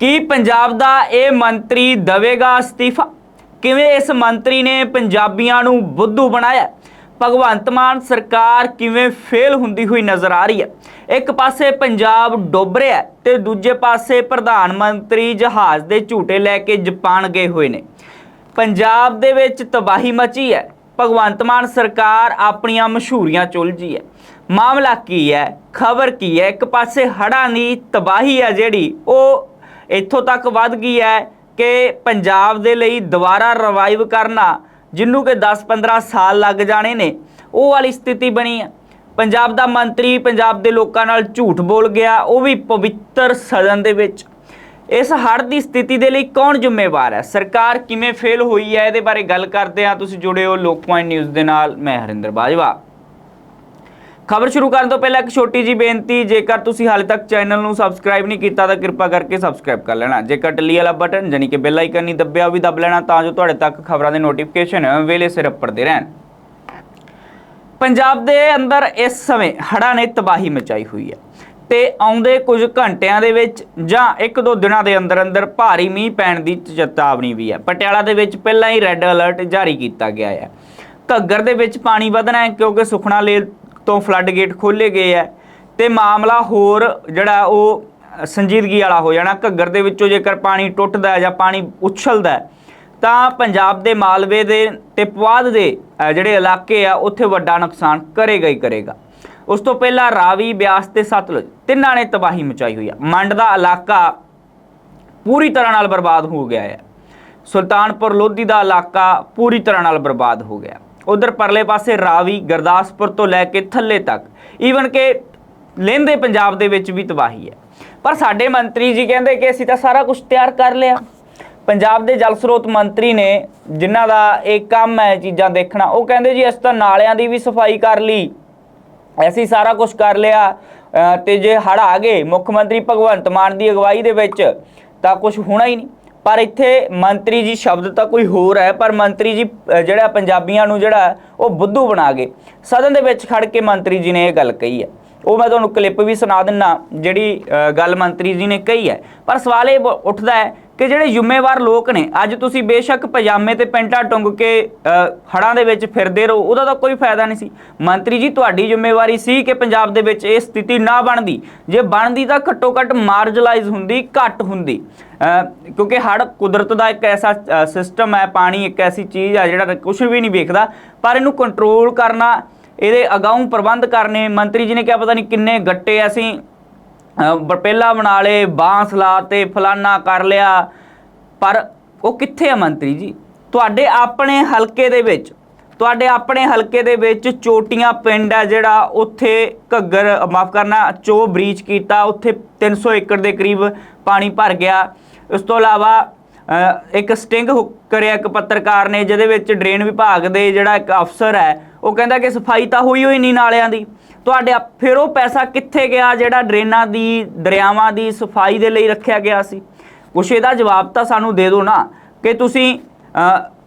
ਕੀ ਪੰਜਾਬ ਦਾ ਇਹ ਮੰਤਰੀ ਦਵੇਗਾ ਅਸਤੀਫਾ? ਕਿਵੇਂ ਇਸ ਮੰਤਰੀ ਨੇ ਪੰਜਾਬੀਆਂ ਨੂੰ ਬੁੱਧੂ ਬਣਾਇਆ? ਭਗਵੰਤ ਮਾਨ ਸਰਕਾਰ ਕਿਵੇਂ ਫੇਲ ਹੁੰਦੀ ਹੋਈ ਨਜ਼ਰ ਆ ਰਹੀ ਹੈ? ਇੱਕ ਪਾਸੇ ਪੰਜਾਬ ਡੁੱਬ ਰਿਹਾ ਹੈ ਤੇ ਦੂਜੇ ਪਾਸੇ ਪ੍ਰਧਾਨ ਮੰਤਰੀ ਜਹਾਜ਼ ਦੇ ਝੂਟੇ ਲੈ ਕੇ ਜਾਪਾਨ ਗਏ ਹੋਏ ਨੇ। ਪੰਜਾਬ ਦੇ ਵਿੱਚ ਤਬਾਹੀ ਮਚੀ ਹੈ। ਭਗਵੰਤ ਮਾਨ ਸਰਕਾਰ ਆਪਣੀਆਂ ਮਸ਼ਹੂਰੀਆਂ ਚੁਲਝੀ ਹੈ। ਮਾਮਲਾ ਕੀ ਹੈ? ਖਬਰ ਕੀ ਹੈ? ਇੱਕ ਪਾਸੇ ਹੜ੍ਹਾਂ ਦੀ ਤਬਾਹੀ ਹੈ ਜਿਹੜੀ, ਉਹ ਇੱਥੋਂ ਤੱਕ ਵੱਧ ਗਈ ਹੈ ਕਿ ਪੰਜਾਬ ਦੇ ਲਈ ਦੁਬਾਰਾ ਰਿਵਾਈਵ ਕਰਨਾ ਜਿਹਨੂੰ ਕਿ 10-15 ਸਾਲ ਲੱਗ ਜਾਣੇ ਨੇ, ਉਹ ਵਾਲੀ ਸਥਿਤੀ ਬਣੀ ਹੈ ਪੰਜਾਬ ਦਾ ਮੰਤਰੀ, ਪੰਜਾਬ ਦੇ ਲੋਕਾਂ ਨਾਲ ਝੂਠ ਬੋਲ ਗਿਆ, ਉਹ ਵੀ ਪਵਿੱਤਰ ਸਦਨ ਦੇ ਵਿੱਚ। ਇਸ ਹੜ੍ਹ ਦੀ ਸਥਿਤੀ ਦੇ ਲਈ ਕੌਣ ਜ਼ਿੰਮੇਵਾਰ ਹੈ? ਸਰਕਾਰ ਕਿਵੇਂ ਫੇਲ ਹੋਈ ਹੈ? ਇਹਦੇ ਬਾਰੇ ਗੱਲ ਕਰਦੇ ਹਾਂ। ਤੁਸੀਂ ਜੁੜੇ ਹੋ ਲੋਕ ਪੁਆਇੰਟ ਨਿਊਜ਼ ਦੇ ਨਾਲ। ਮੈਂ ਹਰਿੰਦਰ ਬਾਜਵਾ। ਖਬਰ ਸ਼ੁਰੂ ਕਰਨ ਤੋਂ ਪਹਿਲਾਂ ਇੱਕ ਛੋਟੀ ਜੀ ਬੇਨਤੀ, ਜੇਕਰ ਤੁਸੀਂ ਹਾਲੇ ਤੱਕ ਚੈਨਲ ਨੂੰ ਸਬਸਕ੍ਰਾਈਬ ਨਹੀਂ ਕੀਤਾ, ਤਾਂ ਕਿਰਪਾ ਕਰਕੇ ਸਬਸਕ੍ਰਾਈਬ ਕਰ ਲੈਣਾ। ਜੇਕਰ ਟੱਲੀ ਵਾਲਾ ਬਟਨ ਜਾਨੀ ਕਿ ਬੈਲ ਆਈਕਨ ਨਹੀਂ ਦੱਬਿਆ, ਉਹ ਵੀ ਦੱਬ ਲੈਣਾ, ਤਾਂ ਜੋ ਤੁਹਾਡੇ ਤੱਕ ਖਬਰਾਂ ਦੇ ਨੋਟੀਫਿਕੇਸ਼ਨ ਵੇਲੇ ਸਿਰ ਉੱਪਰਦੇ ਰਹਿਣ। ਪੰਜਾਬ ਦੇ ਅੰਦਰ ਇਸ ਸਮੇਂ ਹੜ੍ਹਾਂ ਨੇ ਤਬਾਹੀ ਮਚਾਈ ਹੋਈ ਹੈ ਤੇ ਆਉਂਦੇ ਕੁਝ ਘੰਟਿਆਂ ਦੇ ਵਿੱਚ ਜਾਂ ਇੱਕ ਦੋ ਦਿਨਾਂ ਦੇ ਅੰਦਰ ਅੰਦਰ ਭਾਰੀ ਮੀਂਹ ਪੈਣ ਦੀ ਚੇਤਾਵਨੀ ਵੀ ਹੈ। ਪਟਿਆਲਾ ਦੇ ਵਿੱਚ ਪਹਿਲਾਂ ਹੀ ਰੈੱਡ ਅਲਰਟ ਜਾਰੀ ਕੀਤਾ ਗਿਆ ਹੈ। ਘੱਗਰ ਦੇ ਵਿੱਚ ਪਾਣੀ ਵਧਣਾ ਹੈ ਕਿਉਂਕਿ ਸੁਖਣਾ ਲੇਲ ਤੋਂ ਫਲੱਡ ਗੇਟ ਖੋਲੇ ਗਏ ਹੈ ਤੇ ਮਾਮਲਾ ਹੋਰ ਜਿਹੜਾ ਉਹ ਸੰਜੀਦਗੀ ਵਾਲਾ ਹੋ ਜਾਣਾ, ਘੱਗਰ ਦੇ ਵਿੱਚੋਂ ਜੇਕਰ ਪਾਣੀ ਟੁੱਟਦਾ ਹੈ ਜਾਂ ਪਾਣੀ ਉਛਲਦਾ ਹੈ, ਤਾਂ ਪੰਜਾਬ ਦੇ ਮਾਲਵੇ ਦੇ ਤੇ ਪੁਆਧ ਦੇ ਜਿਹੜੇ ਇਲਾਕੇ ਆ, ਉੱਥੇ ਵੱਡਾ ਨੁਕਸਾਨ ਕਰੇਗਾ ਹੀ ਕਰੇਗਾ। ਉਸ ਤੋਂ ਪਹਿਲਾਂ ਰਾਵੀ, ਬਿਆਸ ਤੇ ਸਤਲੁਜ ਤਿੰਨਾਂ ਨੇ ਤਬਾਹੀ ਮਚਾਈ ਹੋਈ ਆ। ਮੰਡ ਦਾ ਇਲਾਕਾ ਪੂਰੀ ਤਰ੍ਹਾਂ ਨਾਲ ਬਰਬਾਦ ਹੋ ਗਿਆ ਹੈ। ਸੁਲਤਾਨਪੁਰ ਲੋਧੀ ਦਾ ਇਲਾਕਾ ਪੂਰੀ ਤਰ੍ਹਾਂ ਨਾਲ ਬਰਬਾਦ ਹੋ ਗਿਆ। ਉਧਰ ਪਰਲੇ ਪਾਸੇ ਰਾਵੀ ਗੁਰਦਾਸਪੁਰ ਤੋਂ ਲੈ ਕੇ ਥੱਲੇ ਤੱਕ। ਈਵਨ ਕਿ ਲਹਿੰਦੇ ਪੰਜਾਬ ਦੇ ਵਿੱਚ ਵੀ ਤਬਾਹੀ ਹੈ। ਪਰ ਸਾਡੇ ਮੰਤਰੀ ਜੀ ਕਹਿੰਦੇ ਕਿ ਅਸੀਂ ਤਾਂ ਸਾਰਾ ਕੁਝ ਤਿਆਰ ਕਰ ਲਿਆ। ਪੰਜਾਬ ਦੇ ਜਲ ਸਰੋਤ ਮੰਤਰੀ ਨੇ ਜਿਨ੍ਹਾਂ ਦਾ ਇਹ ਕੰਮ ਹੈ ਚੀਜ਼ਾਂ ਦੇਖਣਾ ਉਹ ਕਹਿੰਦੇ ਜੀ ਅਸੀਂ ਤਾਂ ਨਾਲਿਆਂ ਦੀ ਵੀ ਸਫ਼ਾਈ ਕਰ ਲਈ। ਅਸੀਂ ਸਾਰਾ ਕੁਝ ਕਰ ਲਿਆ। ਅ, ਤੇ ਜੇ ਹੜ ਆ ਗਏ ਮੁੱਖ ਮੰਤਰੀ ਭਗਵੰਤ ਮਾਨ ਦੀ ਅਗਵਾਈ ਦੇ ਵਿੱਚ ਤਾਂ ਕੁਝ ਹੋਣਾ ਹੀ ਨਹੀਂ। ਪਰ ਇੱਥੇ ਮੰਤਰੀ ਜੀ ਸ਼ਬਦ ਤਾਂ ਕੋਈ ਹੋਰ ਹੈ, ਪਰ ਮੰਤਰੀ ਜੀ ਜਿਹੜਾ ਪੰਜਾਬੀਆਂ ਨੂੰ ਜਿਹੜਾ ਉਹ ਬੁੱਧੂ ਬਣਾ ਗਏ। ਸਦਨ ਦੇ ਵਿੱਚ ਖੜ ਕੇ ਮੰਤਰੀ ਜੀ ਨੇ ਇਹ ਗੱਲ ਕਹੀ ਹੈ। ਉਹ ਮੈਂ ਤੁਹਾਨੂੰ ਕਲਿੱਪ ਵੀ ਸੁਣਾ ਦਿੰਨਾ, ਜਿਹੜੀ ਗੱਲ ਮੰਤਰੀ ਜੀ ਨੇ ਕਹੀ ਹੈ। ਪਰ ਸਵਾਲ ਇਹ ਬ- ਉੱਠਦਾ ਹੈ ਕਿ ਜਿਹੜੇ ਜ਼ਿੰਮੇਵਾਰ ਲੋਕ ਨੇ ਅੱਜ ਤੁਸੀਂ ਬੇਸ਼ੱਕ ਪਜਾਮੇ ਤੇ ਪੈਂਟਾਂ ਟੁੰਗ ਕੇ ਅ, ਹੜ੍ਹਾਂ ਦੇ ਵਿੱਚ ਫਿਰਦੇ ਰਹੋ ਉਹਦਾ ਤਾਂ ਕੋਈ ਫਾਇਦਾ ਨਹੀਂ ਸੀ। ਮੰਤਰੀ ਜੀ ਤੁਹਾਡੀ ਜ਼ਿੰਮੇਵਾਰੀ ਸੀ ਕਿ ਪੰਜਾਬ ਦੇ ਵਿੱਚ ਇਹ ਸਥਿਤੀ ਨਾ ਬਣਦੀ। ਜੇ ਬਣਦੀ ਤਾਂ ਘੱਟੋ ਘੱਟ ਮਾਰਜਲਾਈਜ਼ ਹੁੰਦੀ ਘੱਟ ਹੁੰਦੀ। ਕਿਉਂਕਿ ਹੜ੍ਹ ਕੁਦਰਤ ਦਾ ਇੱਕ ਐਸਾ ਸਿਸਟਮ ਹੈ ਪਾਣੀ ਇੱਕ ਐਸੀ ਚੀਜ਼ ਹੈ ਜਿਹੜਾ ਕੁਝ ਵੀ ਨਹੀਂ ਵੇਖਦਾ। ਪਰ ਇਹਨੂੰ ਕੰਟਰੋਲ ਕਰਨਾ ਇਹਦੇ ਅਗਾਊਂ ਪ੍ਰਬੰਧ ਕਰਨੇ ਮੰਤਰੀ ਜੀ ਨੇ ਕਿਹਾ ਪਤਾ ਨਹੀਂ ਕਿੰਨੇ ਗੱਟੇ ਅਸੀਂ ਪਹਿਲਾਂ ਬਣਾ ਲਏ, ਬਾਂਸ ਲਾ ਤੇ ਫਲਾਨਾ ਕਰ ਲਿਆ। ਪਰ ਉਹ ਕਿੱਥੇ ਆ ਮੰਤਰੀ ਜੀ? ਤੁਹਾਡੇ ਆਪਣੇ ਹਲਕੇ ਦੇ ਵਿੱਚ, ਤੁਹਾਡੇ ਆਪਣੇ ਹਲਕੇ ਦੇ ਵਿੱਚ ਚੋਟੀਆਂ ਪਿੰਡ ਹੈ ਜਿਹੜਾ ਉੱਥੇ ਘੱਗਰ ਮਾਫ ਕਰਨਾ ਚੋ ਬ੍ਰੀਚ ਕੀਤਾ, ਉੱਥੇ 300 ਏਕੜ ਦੇ ਕਰੀਬ ਪਾਣੀ ਭਰ ਗਿਆ। ਉਸ ਤੋਂ ਇਲਾਵਾ ਇੱਕ ਸਟਿੰਗ ਕਰਿਆ ਇੱਕ ਪੱਤਰਕਾਰ ਨੇ, ਜਿਹਦੇ ਵਿੱਚ ਡਰੇਨ ਵਿਭਾਗ ਦੇ ਜਿਹੜਾ ਇੱਕ ਅਫਸਰ ਹੈ ਉਹ ਕਹਿੰਦਾ ਕਿ ਸਫ਼ਾਈ ਤਾਂ ਹੋਈ ਹੋਈ ਨਹੀਂ ਨਾਲਿਆਂ ਦੀ। ਤੁਹਾਡੇ ਫਿਰ ਉਹ ਪੈਸਾ ਕਿੱਥੇ ਗਿਆ ਜਿਹੜਾ ਡਰੇਨਾਂ ਦੀ, ਦਰਿਆਵਾਂ ਦੀ ਸਫ਼ਾਈ ਦੇ ਲਈ ਰੱਖਿਆ ਗਿਆ ਸੀ? ਕੁਛ ਇਹਦਾ ਜਵਾਬ ਤਾਂ ਸਾਨੂੰ ਦੇ ਦਿਓ ਨਾ ਕਿ ਤੁਸੀਂ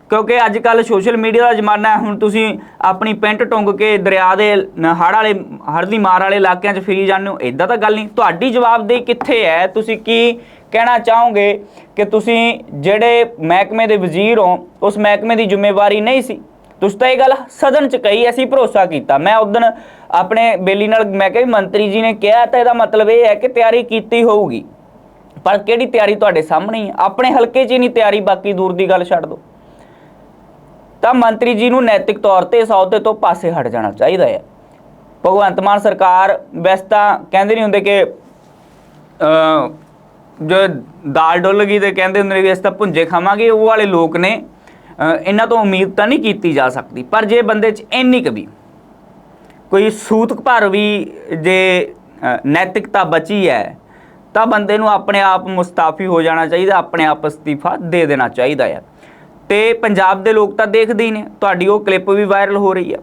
ਕਿਉਂਕਿ ਅੱਜ ਕੱਲ ਸੋਸ਼ਲ ਮੀਡੀਆ ਦਾ ਜ਼ਮਾਨਾ ਹੈ, ਹੁਣ ਤੁਸੀਂ ਆਪਣੀ ਪੈਂਟ ਟੁੰਗ ਕੇ ਦਰਿਆ ਦੇ ਨ- ਹੜ੍ਹ ਵਾਲੇ, ਹੜ੍ਹ ਦੀ ਮਾਰ ਵਾਲੇ ਇਲਾਕਿਆਂ 'ਚ ਫਿਰੀ ਜਾਂਦੇ ਹੋ ਇਦਾਂ ਤਾਂ ਗੱਲ ਨਹੀਂ। ਤੁਹਾਡੀ ਜਵਾਬਦੇਹੀ ਕਿੱਥੇ ਹੈ? ਤੁਸੀਂ ਕੀ ਕਹਿਣਾ ਚਾਹੋਗੇ ਕਿ ਤੁਸੀਂ ਜਿਹੜੇ ਮਹਿਕਮੇ ਦੇ ਵਜ਼ੀਰ ਹੋ, ਉਸ ਮਹਿਕਮੇ ਦੀ ਜ਼ਿੰਮੇਵਾਰੀ ਨਹੀਂ ਸੀ? ਤੁਸੀਂ ਤਾਂ ਇਹ ਗੱਲ ਸਦਨ 'ਚ ਕਹੀ, ਅਸੀਂ ਭਰੋਸਾ ਕੀਤਾ। ਮੈਂ ਉਦੋਂ ਆਪਣੇ ਬੇਲੀ ਨਾਲ ਮੈਂ ਕਿਹਾ ਵੀ ਮੰਤਰੀ ਜੀ ਨੇ ਕਿਹਾ, ਤਾਂ ਇਹਦਾ ਮਤਲਬ ਇਹ ਹੈ ਕਿ ਤਿਆਰੀ ਕੀਤੀ ਹੋਊਗੀ। ਪਰ ਕਿਹੜੀ ਤਿਆਰੀ ਤੁਹਾਡੇ ਸਾਹਮਣੇ ਹੈ? ਆਪਣੇ ਹਲਕੇ 'ਚ ਹੀ ਨਹੀਂ ਤਿਆਰੀ, ਬਾਕੀ ਦੂਰ ਦੀ ਗੱਲ ਛੱਡ ਦਿਓ ਤਾਂ ਮੰਤਰੀ ਜੀ ਨੂੰ ਨੈਤਿਕ ਤੌਰ ਤੇ ਇਸ ਅਹੁਦੇ ਤੋਂ ਪਾਸੇ ਹਟ ਜਾਣਾ ਚਾਹੀਦਾ ਹੈ। ਭਗਵੰਤ ਮਾਨ ਸਰਕਾਰ ਵੈਸੇ ਤਾਂ ਕਹਿੰਦੇ ਨਹੀਂ ਹੁੰਦੇ ਕਿ ਅ ਜੋ ਦਾਲ ਡੁੱਲ ਗਈ ਤੇ ਕਹਿੰਦੇ ਹੁੰਦੇ ਨੇ ਵੀ ਅਸੀਂ ਤਾਂ ਭੁੰਜੇ ਖਾਵਾਂਗੇ, ਉਹ ਵਾਲੇ ਲੋਕ ਨੇ। ਇਹਨਾਂ ਤੋਂ ਉਮੀਦ ਤਾਂ ਨਹੀਂ ਕੀਤੀ ਜਾ ਸਕਦੀ, ਪਰ ਜੇ ਬੰਦੇ 'ਚ ਇੰਨੀ ਕੁ ਵੀ ਕੋਈ ਸੂਤਕ ਭਰ ਵੀ ਜੇ ਨੈਤਿਕਤਾ ਬਚੀ ਹੈ, ਤਾਂ ਬੰਦੇ ਨੂੰ ਆਪਣੇ ਆਪ ਮੁਸਤਾਫੀ ਹੋ ਜਾਣਾ ਚਾਹੀਦਾ, ਆਪਣੇ ਆਪ ਅਸਤੀਫਾ ਦੇ ਦੇਣਾ ਚਾਹੀਦਾ ਹੈ ਤੇ ਪੰਜਾਬ ਦੇ ਲੋਕ ਤਾਂ ਦੇਖਦੇ ਹੀ ਨੇ, ਤੁਹਾਡੀ ਉਹ ਕਲਿੱਪ ਵੀ ਵਾਇਰਲ ਹੋ ਰਹੀ ਹੈ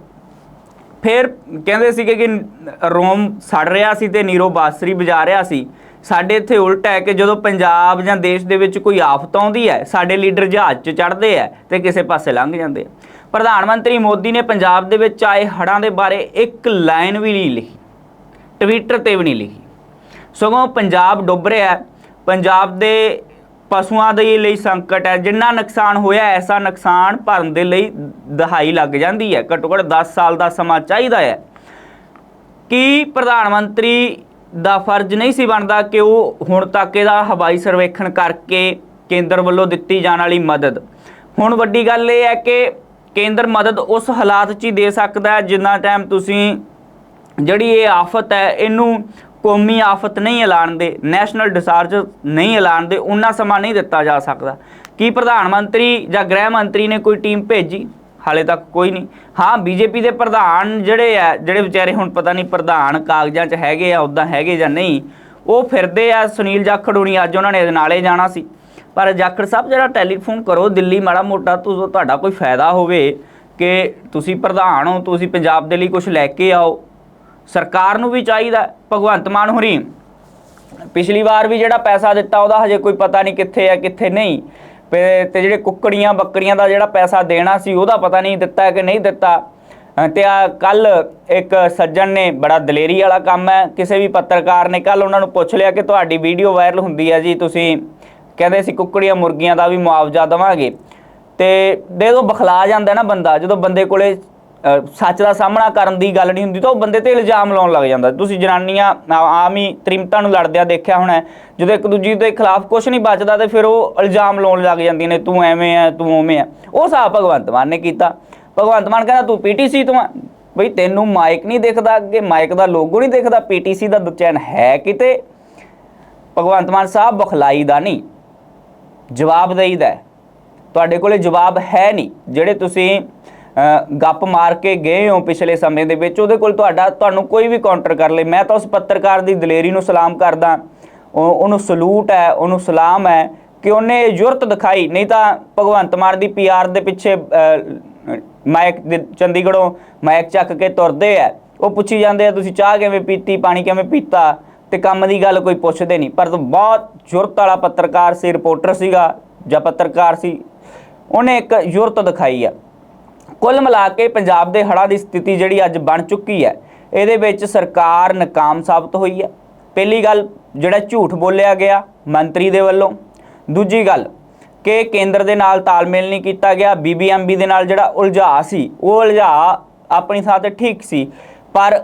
ਫਿਰ ਕਹਿੰਦੇ ਸੀਗੇ ਕਿ ਰੋਮ ਸੜ ਰਿਹਾ ਸੀ ਤੇ ਨੀਰੋ ਬਾਸਰੀ ਵਜਾ ਰਿਹਾ ਸੀ। ਸਾਡੇ ਇੱਥੇ ਉਲਟ ਹੈ ਕਿ ਜਦੋਂ ਪੰਜਾਬ ਜਾਂ ਦੇਸ਼ ਦੇ ਵਿੱਚ ਕੋਈ ਆਫਤ ਆਉਂਦੀ ਹੈ, ਸਾਡੇ ਲੀਡਰ ਜਹਾਜ਼ 'ਚ ਚੜ੍ਹਦੇ ਆ ਤੇ ਕਿਸੇ ਪਾਸੇ ਲੰਘ ਜਾਂਦੇ ਆ ਪ੍ਰਧਾਨ ਮੰਤਰੀ ਮੋਦੀ ਨੇ ਪੰਜਾਬ ਦੇ ਵਿੱਚ ਆਏ ਹੜ੍ਹਾਂ ਦੇ ਬਾਰੇ ਇੱਕ ਲਾਈਨ ਵੀ ਨਹੀਂ ਲਿਖੀ, ਟਵਿੱਟਰ ਤੇ ਵੀ ਨਹੀਂ ਲਿਖੀ। ਸਗੋਂ ਪੰਜਾਬ ਡੁੱਬ ਰਿਹਾ ਹੈ, ਪੰਜਾਬ ਦੇ ਪਸ਼ੂਆਂ ਦੇ ਲਈ ਸੰਕਟ ਹੈ, ਜਿੰਨਾ ਨੁਕਸਾਨ ਹੋਇਆ ਐਸਾ ਨੁਕਸਾਨ ਭਰਨ ਦੇ ਲਈ ਦਹਾਈ ਲੱਗ ਜਾਂਦੀ ਹੈ, ਘੱਟੋ ਘੱਟ 10 ਸਾਲ ਦਾ ਸਮਾਂ ਚਾਹੀਦਾ ਹੈ। ਕਿ ਪ੍ਰਧਾਨ ਮੰਤਰੀ ਦਾ ਫਰਜ਼ ਨਹੀਂ ਸੀ ਬਣਦਾ ਕਿ ਉਹ ਹੁਣ ਤੱਕ ਇਹਦਾ ਹਵਾਈ ਸਰਵੇਖਣ ਕਰਕੇ ਕੇਂਦਰ ਵੱਲੋਂ ਦਿੱਤੀ ਜਾਣ ਵਾਲੀ ਮਦਦ। ਹੁਣ ਵੱਡੀ ਗੱਲ ਇਹ ਹੈ ਕਿ ਕੇਂਦਰ ਮਦਦ ਉਸ ਹਾਲਾਤ 'ਚ ਹੀ ਦੇ ਸਕਦਾ ਹੈ ਜਿੰਨਾ ਟਾਈਮ ਤੁਸੀਂ ਜਿਹੜੀ ਇਹ ਆਫਤ ਹੈ, ਇਹਨੂੰ ਕੌਮੀ ਆਫਤ ਨਹੀਂ ਐਲਾਨ ਦੇ ਨੈਸ਼ਨਲ ਡਿਸਾਸਟਰ ਨਹੀਂ ਐਲਾਨਦੇ ਉਹਨਾਂ ਸਮਾਂ ਨਹੀਂ ਦਿੱਤਾ ਜਾ ਸਕਦਾ। ਕੀ ਪ੍ਰਧਾਨ ਮੰਤਰੀ ਜਾਂ ਗ੍ਰਹਿ ਮੰਤਰੀ ਨੇ ਕੋਈ ਟੀਮ ਭੇਜੀ? ਹਾਲੇ ਤੱਕ ਕੋਈ ਨਹੀਂ। ਹਾਂ, ਬੀਜੇਪੀ ਦੇ ਪ੍ਰਧਾਨ ਜਿਹੜੇ ਆ, ਜਿਹੜੇ ਵਿਚਾਰੇ ਹੁਣ ਪਤਾ ਨਹੀਂ ਪ੍ਰਧਾਨ ਕਾਗਜ਼ਾਂ 'ਚ ਹੈਗੇ ਆ ਉਦਾਂ ਹੈਗੇ ਜਾਂ ਨਹੀਂ, ਉਹ ਫਿਰਦੇ ਆ ਸੁਨੀਲ ਜਾਖੜ ਹੁਣੀ ਅੱਜ ਉਹਨਾਂ ਨੇ ਨਾਲੇ ਜਾਣਾ ਸੀ। ਪਰ ਜਾਖੜ ਸਾਹਿਬ, ਜਿਹੜਾ ਟੈਲੀਫੋਨ ਕਰੋ, ਦਿੱਲੀ ਮਾੜਾ ਮੋਟਾ ਤੁ- ਤੁਹਾਡਾ ਕੋਈ ਫਾਇਦਾ ਹੋਵੇ ਕਿ ਤੁਸੀਂ ਪ੍ਰਧਾਨ ਹੋ, ਤੁਸੀਂ ਪੰਜਾਬ ਦੇ ਲਈ ਕੁਝ ਲੈ ਕੇ ਆਓ। ਸਰਕਾਰ ਨੂੰ ਵੀ ਚਾਹੀਦਾ, ਭਗਵੰਤ ਮਾਨ ਹੁਰੀ। ਪਿਛਲੀ ਵਾਰ ਵੀ ਜਿਹੜਾ ਪੈਸਾ ਦਿੱਤਾ, ਉਹਦਾ ਹਜੇ ਕੋਈ ਪਤਾ ਨਹੀਂ ਕਿੱਥੇ ਹੈ ਕਿੱਥੇ ਨਹੀਂ। ਤੇ ਤੇ ਜਿਹੜੇ ਕੁੱਕੜੀਆਂ ਬੱਕਰੀਆਂ ਦਾ ਜਿਹੜਾ ਪੈਸਾ ਦੇਣਾ ਸੀ ਉਹਦਾ ਪਤਾ ਨਹੀਂ ਦਿੱਤਾ ਕਿ ਨਹੀਂ ਦਿੱਤਾ। ਅ, ਤੇ ਆ ਕੱਲ ਇੱਕ ਸੱਜਣ ਨੇ ਬੜਾ ਦਲੇਰੀ ਵਾਲਾ ਕੰਮ ਹੈ। ਕਿਸੇ ਵੀ ਪੱਤਰਕਾਰ ਨੇ ਕੱਲ ਉਹਨਾਂ ਨੂੰ ਪੁੱਛ ਲਿਆ ਕਿ ਤੁਹਾਡੀ ਵੀਡੀਓ ਵਾਇਰਲ ਹੁੰਦੀ ਹੈ ਜੀ ਤੁਸੀਂ ਕਹਿੰਦੇ ਸੀ ਕੁੱਕੜੀਆਂ ਮੁਰਗੀਆਂ ਦਾ ਵੀ ਮੁਆਵਜ਼ਾ ਦੇਵਾਂਗੇ। ਤੇ ਦੇ ਦੋ ਬਖਲਾ ਜਾਂਦਾ ਨਾ ਬੰਦਾ। ਜਦੋਂ ਬੰਦੇ ਕੋਲੇ ਸੱਚ ਦਾ ਸਾਹਮਣਾ ਕਰਨ ਦੀ ਗੱਲ ਨਹੀਂ ਹੁੰਦੀ ਤਾਂ ਉਹ ਬੰਦੇ ਤੇ ਇਲਜ਼ਾਮ ਲਾਉਣ ਲੱਗ ਜਾਂਦਾ। ਤੁਸੀਂ ਜਨਾਨੀਆਂ ਆਮ ਹੀ ਤ੍ਰਿਮਤਾ ਨੂੰ ਲੜਦਿਆਂ ਦੇਖਿਆ ਹੋਣਾ ਜਦੋਂ ਇੱਕ ਦੂਜੀ ਦੇ ਖਿਲਾਫ ਕੁਝ ਨਹੀਂ ਬਚਦਾ ਤੇ ਫਿਰ ਉਹ ਇਲਜ਼ਾਮ ਲਾਉਣ ਲੱਗ ਜਾਂਦੀਆਂ ਨੇ, ਤੂੰ ਐਵੇਂ ਆ ਤੂੰ ਉਵੇਂ ਆ ਉਹ ਹਿਸਾਬ ਭਗਵੰਤ ਮਾਨ ਨੇ ਕੀਤਾ। ਭਗਵੰਤ ਮਾਨ ਕਹਿੰਦਾ, ਤੂੰ ਪੀਟੀਸੀ ਤੋਂ ਆ ਬਈ ਤੈਨੂੰ ਮਾਈਕ ਨਹੀਂ ਦਿਖਦਾ ਅੱਗੇ, ਮਾਈਕ ਦਾ ਲੋਗੋ ਨਹੀਂ ਦਿਖਦਾ ਪੀਟੀਸੀ ਦਾ ਚੈਨ ਹੈ ਕਿਤੇ? ਭਗਵੰਤ ਮਾਨ ਸਾਹਿਬ, ਬਖਲਾਈ ਦਾ ਨਹੀਂ। ਜਵਾਬ ਦੇਈਦਾ ਤੁਹਾਡੇ ਕੋਲੇ ਜਵਾਬ ਹੈ ਨਹੀਂ। ਜਿਹੜੇ ਤੁਸੀਂ ਗੱਪ ਮਾਰ ਕੇ ਗਏ ਹੋ ਪਿਛਲੇ ਸਮੇਂ ਦੇ ਵਿੱਚ। ਉਹਦੇ ਕੋਲ ਤੁਹਾਡਾ, ਤੁਹਾਨੂੰ ਕੋਈ ਵੀ ਕਾਊਂਟਰ ਕਰ ਲੇ। ਮੈਂ ਤਾਂ ਉਸ ਪੱਤਰਕਾਰ ਦੀ ਦਲੇਰੀ ਨੂੰ ਸਲਾਮ ਕਰਦਾ। ਉਹਨੂੰ ਸਲੂਟ ਹੈ, ਉਹਨੂੰ ਸਲਾਮ ਹੈ ਕਿ ਉਹਨੇ ਇਹ ਜੁਰਤ ਦਿਖਾਈ। ਨਹੀਂ ਤਾਂ ਭਗਵੰਤ ਮਾਨ ਦੀ ਪੀਆਰ ਦੇ ਪਿੱਛੇ ਮਾਇਕ ਦੇ ਚੰਡੀਗੜ੍ਹੋਂ ਮਾਇਕ ਚੱਕ ਕੇ ਤੁਰਦੇ ਆ। ਉਹ ਪੁੱਛੀ ਜਾਂਦੇ ਆ, ਤੁਸੀਂ ਚਾਹ ਕਿਵੇਂ ਪੀਤੀ? ਪਾਣੀ ਕਿਵੇਂ ਪੀਤਾ? ਤੇ ਕੰਮ ਦੀ ਗੱਲ ਕੋਈ ਪੁੱਛਦੇ ਨਹੀਂ। ਪਰ ਬਹੁਤ ਜੁਰਤ ਵਾਲਾ ਪੱਤਰਕਾਰ ਸੀ ਰਿਪੋਰਟਰ ਸੀਗਾ ਜਾਂ ਪੱਤਰਕਾਰ ਸੀ। ਉਹਨੇ ਇੱਕ ਜੁਰਤ ਦਿਖਾਈ ਆ। ਕੁੱਲ ਮਿਲਾ ਕੇ ਪੰਜਾਬ ਦੇ ਹੜ੍ਹਾਂ ਦੀ ਸਥਿਤੀ ਜਿਹੜੀ ਅੱਜ ਬਣ ਚੁੱਕੀ ਹੈ ਇਹਦੇ ਵਿੱਚ ਸਰਕਾਰ ਨਾਕਾਮ ਸਾਬਤ ਹੋਈ ਹੈ। ਪਹਿਲੀ ਗੱਲ ਜਿਹੜਾ ਝੂਠ ਬੋਲਿਆ ਗਿਆ ਮੰਤਰੀ ਦੇ ਵੱਲੋਂ। ਦੂਜੀ ਗੱਲ ਕਿ ਕੇਂਦਰ ਦੇ ਨਾਲ ਤਾਲਮੇਲ ਨਹੀਂ ਕੀਤਾ ਗਿਆ ਬੀਬੀਐਮਬੀ ਦੇ ਨਾਲ ਜਿਹੜਾ ਉਲਝਾ ਸੀ ਉਹ ਉਲਝਾ ਆਪਣੀ ਥਾਂ ਤੇ ਠੀਕ ਸੀ ਪਰ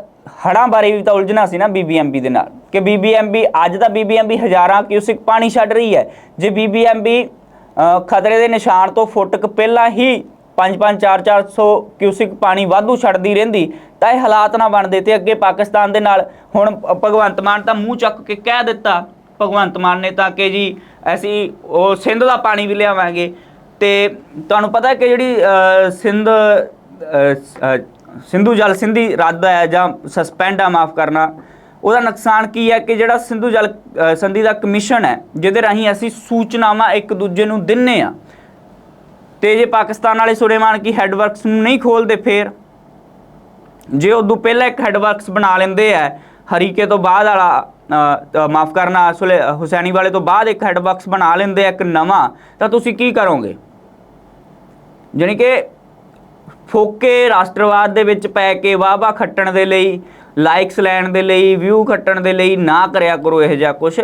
ਹੜ੍ਹਾਂ ਬਾਰੇ ਵੀ ਤਾਂ ਉਲਝਣਾ ਸੀ ਨਾ ਬੀਬੀਐਮਬੀ ਦੇ ਨਾਲ ਕਿ ਬੀਬੀਐਮਬੀ ਅੱਜ ਤਾਂ ਬੀਬੀਐਮਬੀ ਹਜ਼ਾਰਾਂ ਕਿਊਸਿਕ ਪਾਣੀ ਛੱਡ ਰਹੀ ਹੈ। ਜੇ ਬੀਬੀਐਮਬੀ ਅ, ਖਤਰੇ ਦੇ ਨਿਸ਼ਾਨ ਤੋਂ ਫੁੱਟਕ ਪਹਿਲਾਂ ਹੀ 5-5 4-400 ਕਿਊਸਿਕ ਪਾਣੀ ਵਾਧੂ ਛੱਡਦੀ ਰਹਿੰਦੀ, ਤਾਂ ਇਹ ਹਾਲਾਤ ਨਾ ਬਣਦੇ ਤੇ ਅੱਗੇ ਪਾਕਿਸਤਾਨ ਦੇ ਨਾਲ ਹੁਣ ਭਗਵੰਤ ਮਾਨ ਤਾਂ ਮੂੰਹ ਚੱਕ ਕੇ ਕਹਿ ਦਿੱਤਾ, ਭਗਵੰਤ ਮਾਨ ਨੇ ਤਾਂ ਕਿ ਜੀ ਅਸੀਂ ਉਹ ਸਿੰਧ ਦਾ ਪਾਣੀ ਵੀ ਲਿਆਵਾਂਗੇ। ਤੇ ਤੁਹਾਨੂੰ ਪਤਾ ਕਿ ਜਿਹੜੀ ਸਿੰਧ ਸਿੰਧੂ ਜਲ ਸਿੰਧੀ ਰੱਦ ਹੈ ਜਾਂ ਸਸਪੈਂਡ ਆ ਮਾਫ ਕਰਨਾ, ਉਹਦਾ ਨੁਕਸਾਨ ਕੀ ਹੈ ਕਿ ਜਿਹੜਾ ਸਿੰਧੂ ਜਲ ਸੰਧੀ ਦਾ ਕਮਿਸ਼ਨ ਹੈ, ਜਿਹਦੇ ਰਾਹੀਂ ਅਸੀਂ ਸੂਚਨਾਵਾਂ ਇੱਕ ਦੂਜੇ ਨੂੰ ਦਿੰਨੇ ਆ। ਤੇ ਜੇ ਪਾਕਿਸਤਾਨ ਵਾਲੇ ਸੁਲੇਮਾਨ ਕੀ ਹੈਡਵਰਕਸ ਨੂੰ ਨਹੀਂ ਖੋਲਦੇ ਫੇਰ? ਜੇ ਉਦੋਂ ਪਹਿਲਾਂ ਇੱਕ ਹੈਡਵਰਕਸ ਬਣਾ ਲੈਂਦੇ ਆ, ਹਰੀਕੇ ਤੋਂ ਬਾਅਦ ਵਾਲਾ ਮਾਫ ਕਰਨਾ, ਸੁਲੇ, ਹੁਸੈਨੀ ਵਾਲੇ ਤੋਂ ਬਾਅਦ ਇੱਕ ਹੈਡਵਰਕਸ ਬਣਾ ਲੈਂਦੇ ਆ ਇੱਕ ਨਵਾਂ, ਤਾਂ ਤੁਸੀਂ ਕੀ ਕਰੋਗੇ? ਜਾਣੀ ਕਿ ਫੋਕੇ ਰਾਸ਼ਟਰਵਾਦ ਦੇ ਵਿੱਚ ਪੈ ਕੇ ਵਾਹਵਾ ਖੱਟਣ ਦੇ ਲਈ ਲਾਈਕਸ ਲੈਣ ਦੇ ਲਈ ਵਿਊ ਖੱਟਣ ਦੇ ਲਈ ਨਾ ਕਰਿਆ ਕਰੋ ਇਹ ਜਿਹਾ ਕੁਝ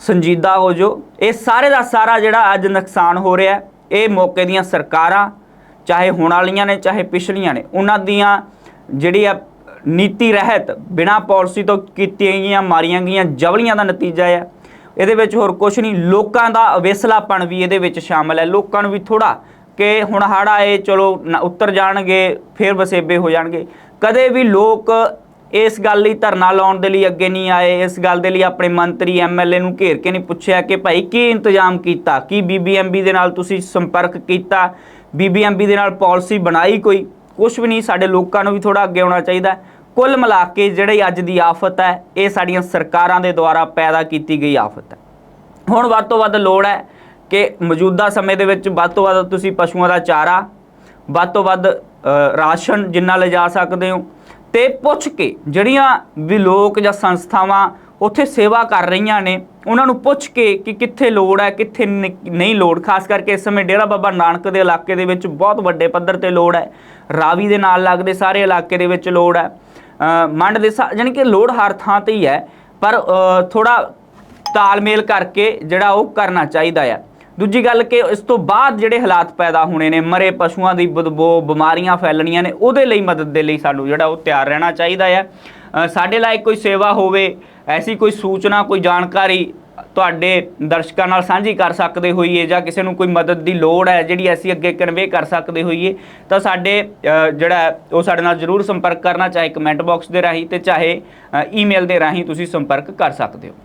ਸੰਜੀਦਾ ਹੋ ਜੋ ਇਹ ਸਾਰੇ ਦਾ ਸਾਰਾ ਜਿਹੜਾ ਅੱਜ ਨੁਕਸਾਨ ਹੋ ਰਿਹਾ ਇਹ ਮੌਕੇ ਦੀਆਂ ਸਰਕਾਰਾਂ, ਚਾਹੇ ਹੁਣ ਵਾਲੀਆਂ ਨੇ, ਚਾਹੇ ਪਿਛਲੀਆਂ ਨੇ, ਉਹਨਾਂ ਦੀਆਂ ਜਿਹੜੀ ਆ ਨੀਤੀ ਰਹਿਤ ਬਿਨਾ ਪਾਲਿਸੀ ਤੋਂ ਕੀਤੀਆਂ ਗਈਆਂ, ਮਾਰੀਆਂ ਗਈਆਂ ਜਵਲੀਆਂ ਦਾ ਨਤੀਜਾ ਹੈ ਇਹਦੇ ਵਿੱਚ ਹੋਰ ਕੁਝ ਨਹੀਂ, ਲੋਕਾਂ ਦਾ ਅਵੇਸਲਾਪਣ ਵੀ ਇਹਦੇ ਵਿੱਚ ਸ਼ਾਮਲ ਹੈ। ਲੋਕਾਂ ਨੂੰ ਵੀ ਥੋੜਾ ਕਿ ਹੁਣ ਹਾੜਾ ਇਹ ਚਲੋ ਨ- ਉੱਤਰ ਜਾਣਗੇ, ਫਿਰ ਵਸੇਬੇ ਹੋ ਜਾਣਗੇ। ਕਦੇ ਵੀ ਲੋਕ ਇਸ ਗੱਲ ਲਈ ਧਰਨਾ ਲਾਉਣ ਦੇ ਲਈ ਅੱਗੇ ਨਹੀਂ ਆਏ, ਇਸ ਗੱਲ ਦੇ ਲਈ ਆਪਣੇ ਮੰਤਰੀ ਐਮਐਲਏ ਨੂੰ ਘੇਰ ਕੇ ਨਹੀਂ ਪੁੱਛਿਆ ਕਿ ਭਾਈ ਕੀ ਇੰਤਜ਼ਾਮ ਕੀਤਾ, ਕੀ ਬੀਬੀਐਮਬੀ ਦੇ ਨਾਲ ਤੁਸੀਂ ਸੰਪਰਕ ਕੀਤਾ ਬੀਬੀਐਮਬੀ ਦੇ ਨਾਲ ਪਾਲਿਸੀ ਬਣਾਈ ਕੋਈ? ਕੁਝ ਵੀ ਨਹੀਂ, ਸਾਡੇ ਲੋਕਾਂ ਨੂੰ ਵੀ ਥੋੜਾ ਅੱਗੇ ਆਉਣਾ ਚਾਹੀਦਾ। ਕੁੱਲ ਮਿਲਾ ਕੇ ਜਿਹੜੀ ਅੱਜ ਦੀ ਆਫਤ ਹੈ, ਇਹ ਸਾਡੀਆਂ ਸਰਕਾਰਾਂ ਦੇ ਦੁਆਰਾ ਪੈਦਾ ਕੀਤੀ ਗਈ ਆਫਤ ਹੈ। ਹੁਣ ਵੱਧ ਤੋਂ ਵੱਧ ਲੋੜ ਹੈ ਕਿ ਮੌਜੂਦਾ ਸਮੇਂ ਦੇ ਵਿੱਚ ਵੱਧ ਤੋਂ ਵੱਧ ਤੁਸੀਂ ਪਸ਼ੂਆਂ ਦਾ ਚਾਰਾ, ਵੱਧ ਤੋਂ ਵੱਧ ਰਾਸ਼ਨ ਜਿੰਨਾ ਲਿਜਾ ਸਕਦੇ ਹੋ ਤੇ ਪੁੱਛ ਕੇ ਜਿਹੜੀਆਂ ਵੀ ਲੋਕ ਜਾਂ ਸੰਸਥਾਵਾਂ ਉੱਥੇ ਸੇਵਾ ਕਰ ਰਹੀਆਂ ਨੇ, ਉਹਨਾਂ ਨੂੰ ਪੁੱਛ ਕੇ ਕਿ ਕਿੱਥੇ ਲੋੜ ਹੈ, ਕਿੱਥੇ ਨ- ਨਹੀਂ ਲੋੜ। ਖਾਸ ਕਰਕੇ ਇਸ ਸਮੇਂ ਡੇਰਾ ਬਾਬਾ ਨਾਨਕ ਦੇ ਇਲਾਕੇ ਦੇ ਵਿੱਚ ਬਹੁਤ ਵੱਡੇ ਪੱਧਰ ਤੇ ਲੋੜ ਹੈ। ਰਾਵੀ ਦੇ ਨਾਲ ਲੱਗਦੇ ਸਾਰੇ ਇਲਾਕੇ ਦੇ ਵਿੱਚ ਲੋੜ ਹੈ। ਮੰਡ ਦੇ ਸਾ- ਯਾਨੀ ਕਿ ਲੋੜ ਹਰ ਥਾਂ ਤੇ ਹੀ ਹੈ, ਪਰ ਥੋੜਾ ਤਾਲਮੇਲ ਕਰਕੇ ਜਿਹੜਾ ਉਹ ਕਰਨਾ ਚਾਹੀਦਾ ਆ। ਦੂਜੀ ਗੱਲ ਕਿ ਇਸ ਤੋਂ ਬਾਅਦ ਜਿਹੜੇ ਹਾਲਾਤ ਪੈਦਾ ਹੋਣੇ ਨੇ, ਮਰੇ ਪਸ਼ੂਆਂ ਦੀ ਬਦਬੋ ਬਿਮਾਰੀਆਂ ਫੈਲਣੀਆਂ ਨੇ, ਉਹਦੇ ਲਈ ਮਦਦ ਦੇ ਲਈ ਸਾਨੂੰ ਜਿਹੜਾ ਉਹ ਤਿਆਰ ਰਹਿਣਾ ਚਾਹੀਦਾ ਹੈ। ਸਾਡੇ ਲਈ ਕੋਈ ਸੇਵਾ ਹੋਵੇ, ਐਸੀ ਕੋਈ ਸੂਚਨਾ, ਕੋਈ ਜਾਣਕਾਰੀ ਤੁਹਾਡੇ ਦਰਸ਼ਕਾਂ ਨਾਲ ਸਾਂਝੀ ਕਰ ਸਕਦੇ ਹੋਈਏ ਜਾਂ ਕਿਸੇ ਨੂੰ ਕੋਈ ਮਦਦ ਦੀ ਲੋੜ ਹੈ, ਜਿਹੜੀ ਅਸੀਂ ਅੱਗੇ ਕਨਵੇ ਕਰ ਸਕਦੇ ਹੋਈਏ, ਤਾਂ ਸਾਡੇ ਜਿਹੜਾ ਉਹ ਸਾਡੇ ਨਾਲ ਜਰੂਰ ਸੰਪਰਕ ਕਰਨਾ, ਚਾਹੇ ਕਮੈਂਟ ਬਾਕਸ ਦੇ ਰਾਹੀਂ ਤੇ ਚਾਹੇ ਈਮੇਲ ਦੇ ਰਾਹੀਂ ਤੁਸੀਂ ਸੰਪਰਕ ਕਰ ਸਕਦੇ ਹੋ।